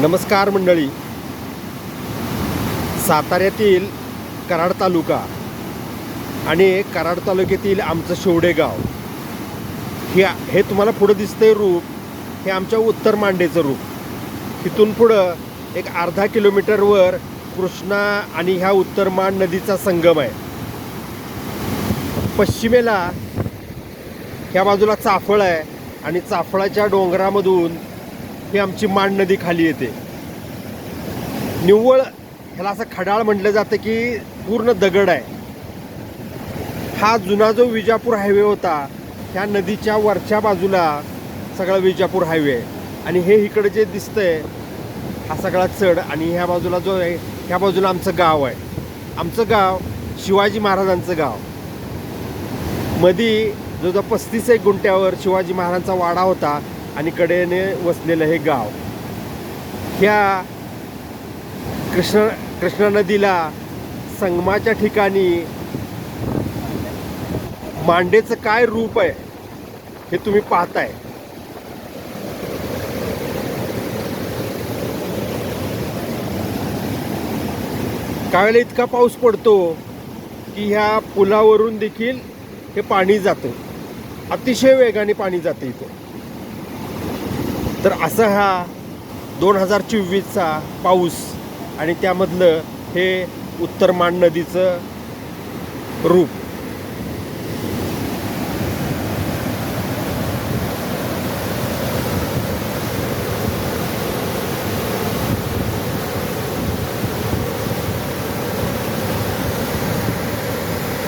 नमस्कार मंडळी. साताऱ्यातील कराड तालुका आणि कराड तालुक्यातील आमचं शेवडेगाव. हे हे तुम्हाला पुढं दिसतंय रूप हे आमच्या उत्तर मांडेचं रूप. इथून पुढं एक अर्धा किलोमीटरवर कृष्णा आणि ह्या उत्तर मांड नदीचा संगम आहे. पश्चिमेला ह्या बाजूला चाफळ आहे आणि चाफळाच्या डोंगरामधून ही आमची मांड नदी खाली येते. निव्वळ ह्याला असं खडाळ म्हटलं जातं की पूर्ण दगड आहे. हा जुना जो विजापूर हायवे होता ह्या नदीच्या वरच्या बाजूला सगळा विजापूर हायवे आहे. आणि हे इकडे जे दिसतंय हा सगळा चढ आणि ह्या बाजूला जो आहे ह्या बाजूला आमचं गाव आहे. आमचं गाव शिवाजी महाराजांचं गाव. मधी जवळजवळ पस्तीस एक गुंट्यावर शिवाजी महाराजांचा वाडा होता आणि कडेने वसलेलं हे गाव. ह्या कृष्ण कृष्णा नदीला संगमाच्या ठिकाणी मांडेचं काय रूप आहे हे तुम्ही पाहताय. त्यावेळेला इतका पाऊस पडतो की ह्या पुलावरून देखील हे पाणी जातं. अतिशय वेगाने पाणी जातं इथं. तर असा हा दोन हजार चोवीसचा पाऊस आणि त्यामधलं हे उत्तर मांड नदीचं रूप.